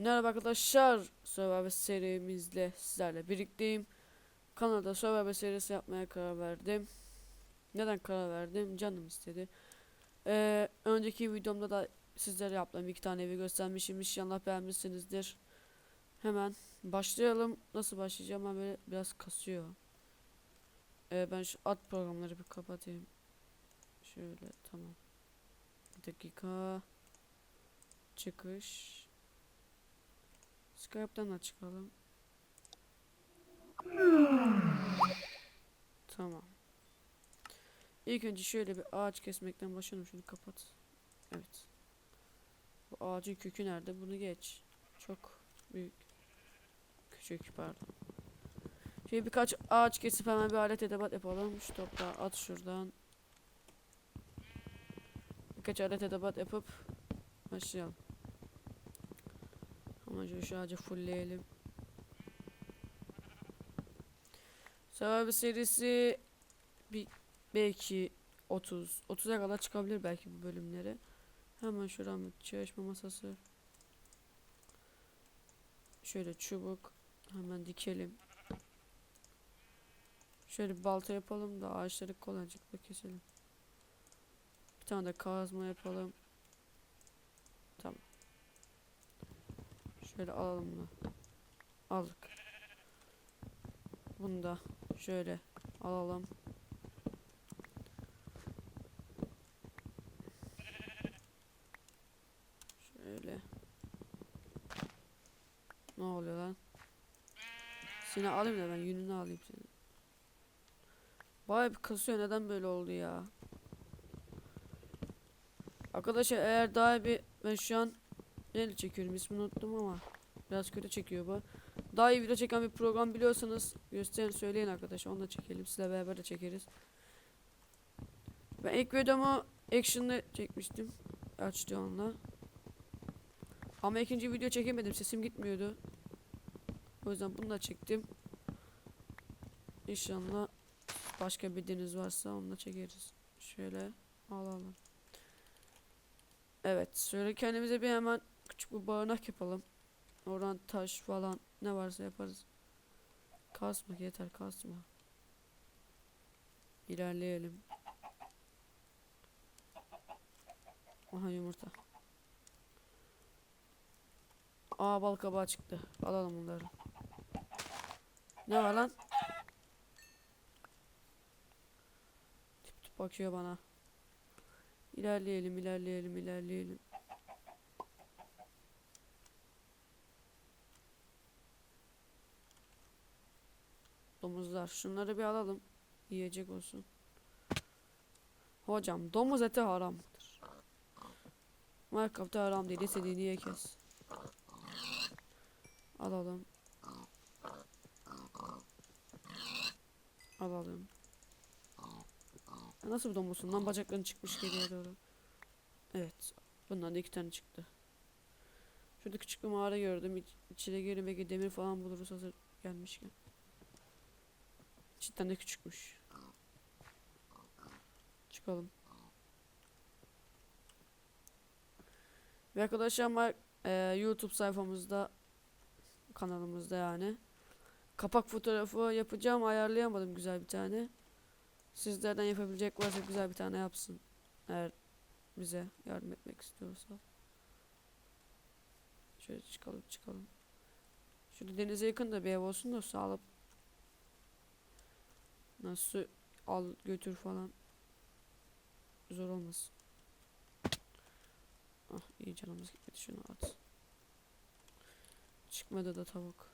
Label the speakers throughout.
Speaker 1: Merhaba arkadaşlar. Survivor serimizle sizlerle birlikteyim. Kanalda Survivor serisi yapmaya karar verdim. Neden karar verdim? Canım istedi. Ee, önceki videomda da sizlere yaptığım iki tane evi göstermişim. İnşallah beğenmişsinizdir. Hemen başlayalım. Nasıl başlayacağım? Ben böyle biraz kasıyor. Ee, ben şu ad programları bir kapatayım. Şöyle tamam. Bir dakika. Çıkış. Skype'dan da çıkalım. Tamam. İlk önce şöyle bir ağaç kesmekten başlayalım. Şunu kapat. Evet. Bu ağacın kökü nerede? Bunu geç. Çok büyük. Küçük pardon. Şimdi birkaç ağaç kesip hemen bir alet edebat yapalım. Şu toprağı at şuradan. Birkaç alet edebat yapıp başlayalım. Şöyle şu ağacı fullleyelim. Survivor serisi bir belki 30 30'a kadar çıkabilir belki bu bölümleri. Hemen bir çalışma masası. Şöyle çubuk hemen dikelim. Şöyle bir balta yapalım da ağaçları kolaycıkla keselim. Bir tane de kazma yapalım. Şöyle alalım bunu. Aldık. Bunu da şöyle alalım. Şöyle. Ne oluyor lan? Seni alayım da ben yününü alayım seni. Baya bir kasıyor neden böyle oldu ya? Arkadaşlar eğer daha bir ben şu an Neyle çekiyorum ismini unuttum ama biraz kötü çekiyor bu. Daha iyi video çeken bir program biliyorsanız gösterin söyleyin arkadaşlar onu da çekelim sizle beraber de çekeriz. Ben ilk videomu action'lı çekmiştim. Açtı onunla. Ama ikinci video çekemedim sesim gitmiyordu. O yüzden bunu da çektim. İnşallah başka bir deniz varsa onu çekeriz. Şöyle alalım. Evet şöyle kendimize bir hemen küçük bir barınak yapalım. Oradan taş falan ne varsa yaparız. Kasma yeter kasma. İlerleyelim. Aha yumurta. Aa bal kabağı çıktı. Alalım bunları. Ne var lan? Tip tip bakıyor bana. İlerleyelim, ilerleyelim, ilerleyelim. Domuzlar. Şunları bir alalım. Yiyecek olsun. Hocam domuz eti haramdır. Minecraft'ta haram değil. İstediğini ye kes. Alalım. Alalım. Nasıl bir domuzsun lan bacakların çıkmış geriye doğru. Evet. Bundan da iki tane çıktı. Şurada küçük bir mağara gördüm. İç, içine girelim belki demir falan buluruz hazır gelmişken. Cidden de küçükmüş. Çıkalım. Ve arkadaşlar ama e, YouTube sayfamızda kanalımızda yani kapak fotoğrafı yapacağım ayarlayamadım güzel bir tane. Sizlerden yapabilecek varsa güzel bir tane yapsın. Eğer bize yardım etmek istiyorsa. Şöyle çıkalım çıkalım. Şurada denize yakın da bir ev olsun da sağlıp nasıl al götür falan zor olmasın. Ah iyi canımız gitmedi şunu at. Çıkmadı da tavuk.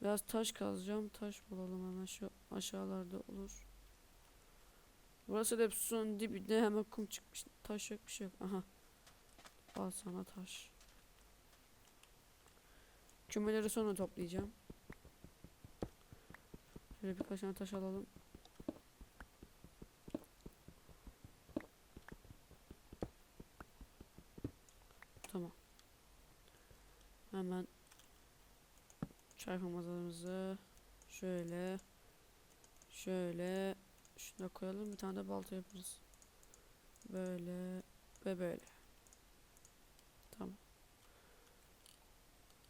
Speaker 1: Biraz taş kazacağım. Taş bulalım hemen şu aşağılarda olur. Burası da hep suyun dibinde hemen kum çıkmış. Taş yok bir şey yok. Aha. Al sana taş. Kümeleri sonra toplayacağım. Şöyle birkaç tane taş alalım. Tamam. Hemen çarpı masamızı şöyle şöyle şuna koyalım bir tane de balta yaparız. Böyle ve böyle. Tamam.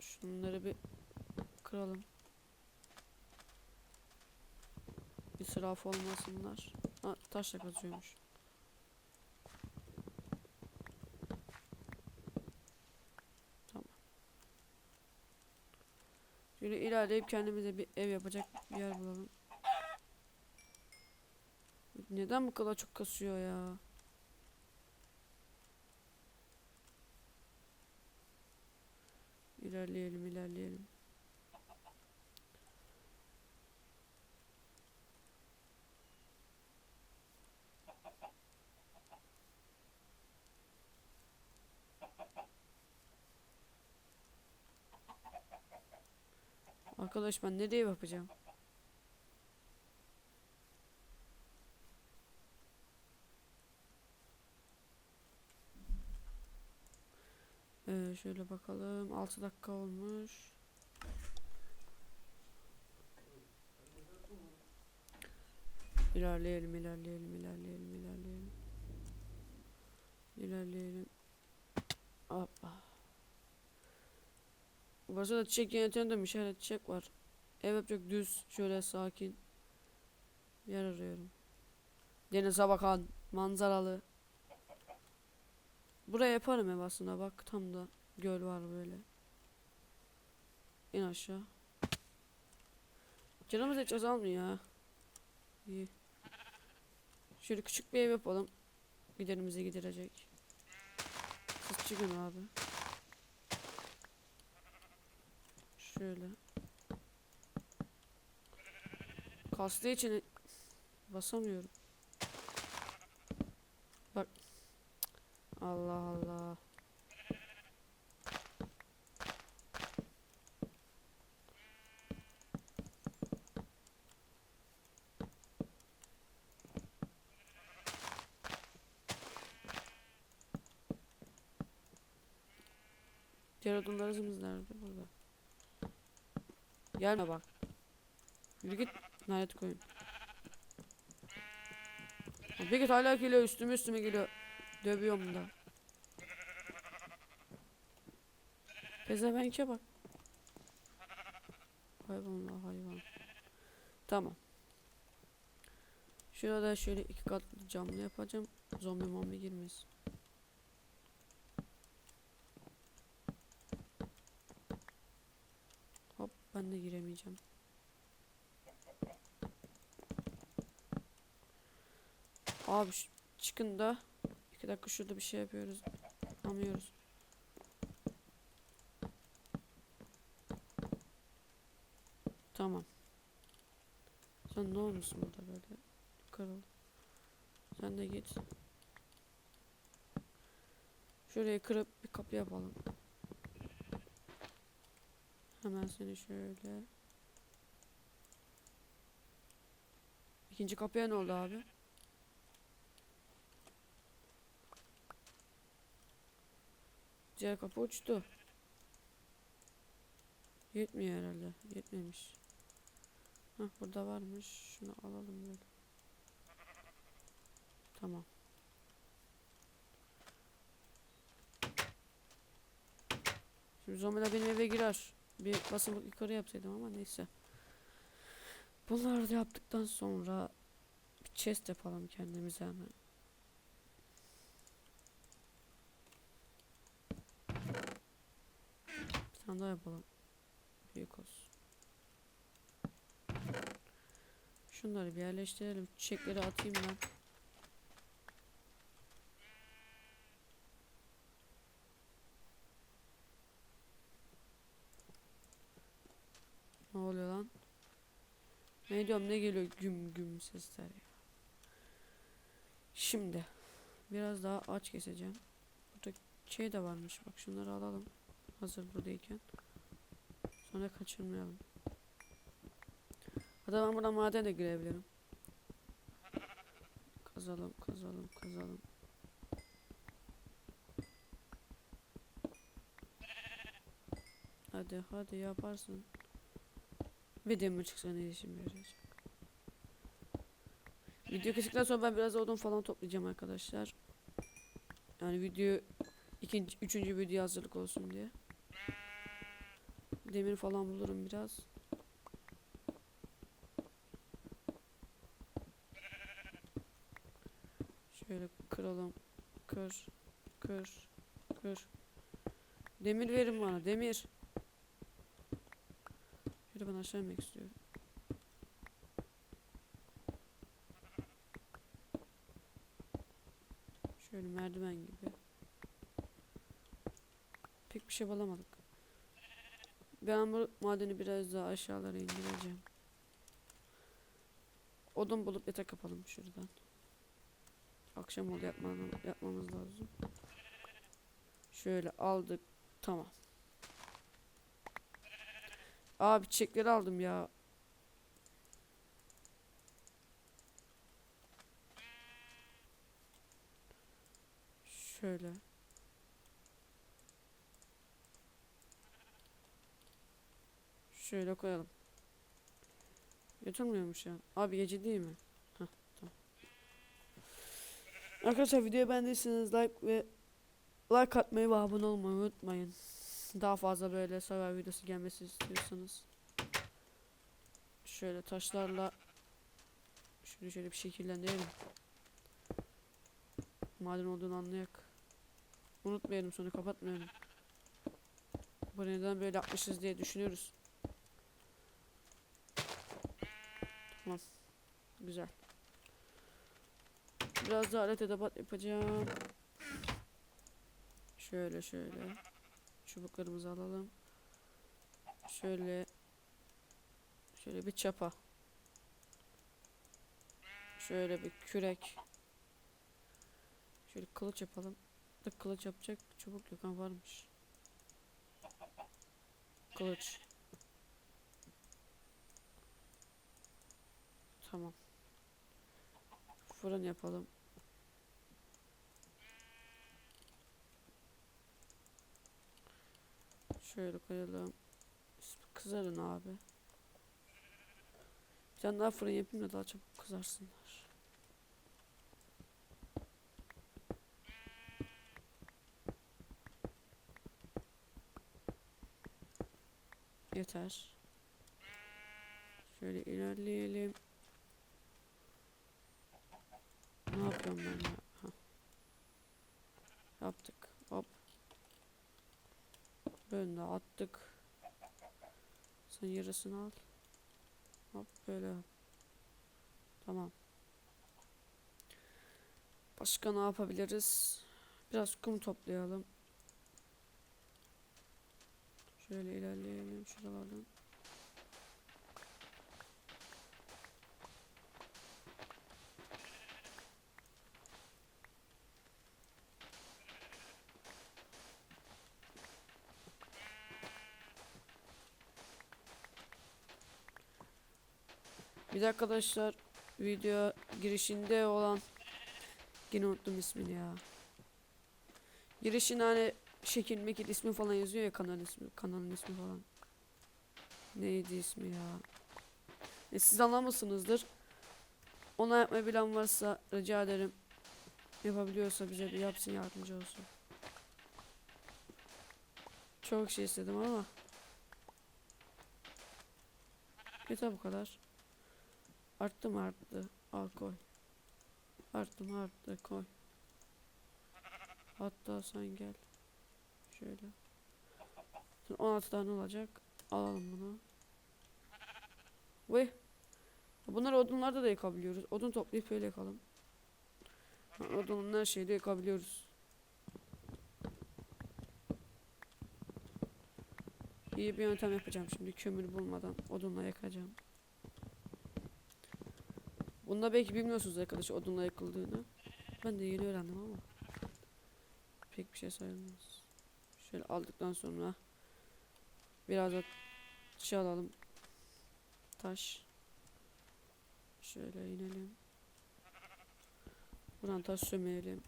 Speaker 1: Şunları bir kıralım. İsraf olmasınlar. Ha, taşla kazıyormuş. Tamam. Şöyle ilerleyip kendimize bir ev yapacak bir yer bulalım. Neden bu kadar çok kasıyor ya? İlerleyelim, ilerleyelim. Arkadaş ben nereye yapacağım? Ee, şöyle bakalım. 6 dakika olmuş. İlerleyelim, ilerleyelim, ilerleyelim, ilerleyelim. İlerleyelim. Hoppa. Burası da çiçek yöneten de işaret çiçek var. Ev çok düz, şöyle sakin. Bir yer arıyorum. Denize bakan, manzaralı. Buraya yaparım ev aslında bak tam da göl var böyle. İn aşağı. Canımız hiç azalmıyor ya. İyi. Şöyle küçük bir ev yapalım. Giderimizi giderecek. Siz çıkın abi. Şöyle. Kastığı için basamıyorum. Bak. Allah Allah. Diğer odunlarımız nerede? Burada. Gelme bak. Yürü git. Lanet koyun. Bir git hala geliyor üstüme üstüme geliyor. Dövüyorum da. Pezevenke bak. Hayvanla hayvan. Tamam. Şurada şöyle iki katlı camlı yapacağım. Zombi mombi girmesin. Hop ben de giremeyeceğim. Abi çıkın da iki dakika şurada bir şey yapıyoruz. Anlıyoruz. Tamam. Sen ne olmuşsun burada böyle? Yukarı. Sen de git. Şurayı kırıp bir kapı yapalım. Hemen seni şöyle. İkinci kapıya ne oldu abi? Diğer kapı uçtu. Yetmiyor herhalde. Yetmemiş. Hah burada varmış. Şunu alalım böyle. Tamam. Şimdi zombiler benim eve girer. Bir basamak yukarı yapsaydım ama neyse. Bunları da yaptıktan sonra bir chest yapalım kendimize hemen. Bir tane daha yapalım. Büyük olsun. Şunları bir yerleştirelim. Çiçekleri atayım ben. Oluyor lan? Ne diyorum ne geliyor güm güm sesler ya. Şimdi biraz daha aç keseceğim. Burada şey de varmış. Bak şunları alalım. Hazır buradayken. Sonra kaçırmayalım. Hatta ben buradan maden de girebilirim. Kazalım, kazalım, kazalım. Hadi, hadi yaparsın. Videomu çıksa ne işim yarayacak. Video kestikten sonra ben biraz odun falan toplayacağım arkadaşlar. Yani video ikinci, üçüncü video hazırlık olsun diye. demir falan bulurum biraz. Şöyle kıralım. Kır. Kır. Kır. Demir verin bana. Demir. Aşağı inmek istiyorum. Şöyle merdiven gibi. Pek bir şey bulamadık. Ben bu madeni biraz daha aşağılara indireceğim. Odun bulup yatak yapalım şuradan. Akşam oldu yapmamız lazım. Şöyle aldık. Tamam. Abi çiçekleri aldım ya. Şöyle. Şöyle koyalım. Götürmüyormuş ya. Abi gece değil mi? Heh, tamam. Arkadaşlar videoyu beğendiyseniz like ve like atmayı ve abone olmayı unutmayın. Daha fazla böyle survival videosu gelmesi istiyorsanız. Şöyle taşlarla şöyle şöyle bir şekillendirelim. Maden olduğunu anlayak. Unutmayalım sonra kapatmayalım. Bu neden böyle yapmışız diye düşünüyoruz. Tamam. Güzel. Biraz daha alet edebat yapacağım. Şöyle şöyle. Çubuklarımızı alalım. Şöyle. Şöyle bir çapa. Şöyle bir kürek. Şöyle kılıç yapalım. Da kılıç yapacak çubuk yok ha varmış. Kılıç. Tamam. Fırın yapalım. Şöyle koyalım. Kızarın abi. Bir tane daha fırın yapayım da daha çabuk kızarsınlar. Yeter. Şöyle ilerleyelim. Ne yapıyorum ben ya? Hah. Yaptık. Böyle de attık. Sen yarısını al. Hop böyle. Tamam. Başka ne yapabiliriz? Biraz kum toplayalım. Şöyle ilerleyelim şuralardan. Bir de arkadaşlar video girişinde olan yine unuttum ismini ya. Girişin hani şekil mekil ismi falan yazıyor ya kanal ismi kanalın ismi falan. Neydi ismi ya? E, siz anlamışsınızdır. Ona yapmayı bilen varsa rica ederim. Yapabiliyorsa bize bir yapsın yardımcı olsun. Çok şey istedim ama. Yeter bu kadar. Arttı mı arttı? Al koy. Arttı mı arttı koy. Hatta sen gel. Şöyle. Şimdi 16 tane olacak. Alalım bunu. Ve bunları odunlarda da yakabiliyoruz. Odun toplayıp öyle yakalım. Odunun her şeyi de yakabiliyoruz. İyi bir yöntem yapacağım şimdi kömür bulmadan odunla yakacağım. Bunda belki bilmiyorsunuz arkadaş odunla yakıldığını. Ben de yeni öğrendim ama. Pek bir şey sayılmaz. Şöyle aldıktan sonra biraz da şey alalım. Taş. Şöyle inelim. Buradan taş sömeyelim.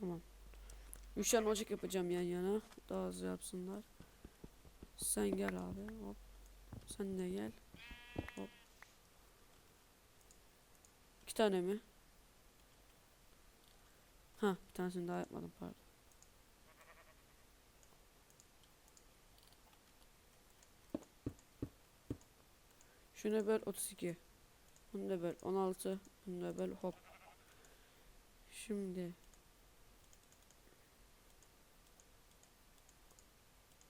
Speaker 1: Tamam. Üç tane ocak yapacağım yan yana. Daha hızlı yapsınlar. Sen gel abi. Hop. Sen de gel. Hop. İki tane mi? Ha bir tanesini daha yapmadım pardon. Şunu böl 32. Bunu da böl 16. Bunu da böl hop. Şimdi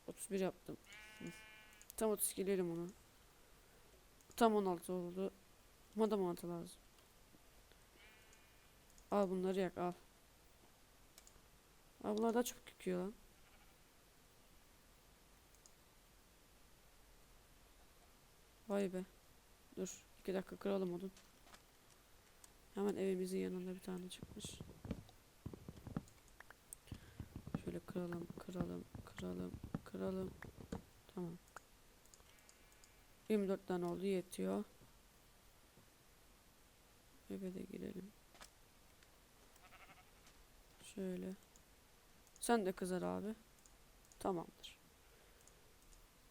Speaker 1: 31 yaptım. Tam 32 lerim onu. Tam 16 oldu. Buna da mantı lazım. Al bunları yak al. Al bunlar daha çok yıkıyor lan. Vay be. Dur. iki dakika kıralım odun. Hemen evimizin yanında bir tane çıkmış. Şöyle kıralım, kıralım, kıralım, kıralım. Tamam. 24 tane oldu yetiyor. Eve de girelim. Şöyle. Sen de kızar abi. Tamamdır.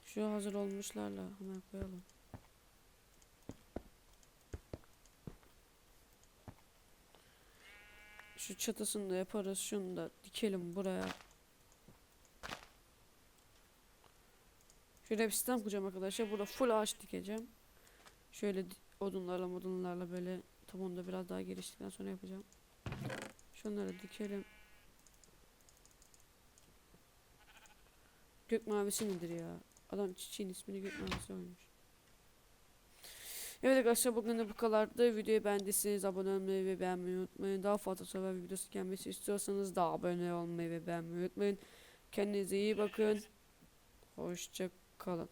Speaker 1: Şu hazır olmuşlarla hemen koyalım. Şu çatısını da yaparız. Şunu da dikelim buraya. Şöyle bir sistem kuracağım arkadaşlar. Burada full ağaç dikeceğim. Şöyle odunlarla modunlarla böyle tabanı biraz daha geliştikten sonra yapacağım. Şunları dikelim. Gök mavisi nedir ya? Adam çiçeğin ismini gök mavisi koymuş. Evet arkadaşlar bugün de bu kadardı. Videoyu beğendiyseniz abone olmayı ve beğenmeyi unutmayın. Daha fazla soru videosu gelmesi istiyorsanız da abone olmayı ve beğenmeyi unutmayın. Kendinize iyi bakın. Hoşça kalın.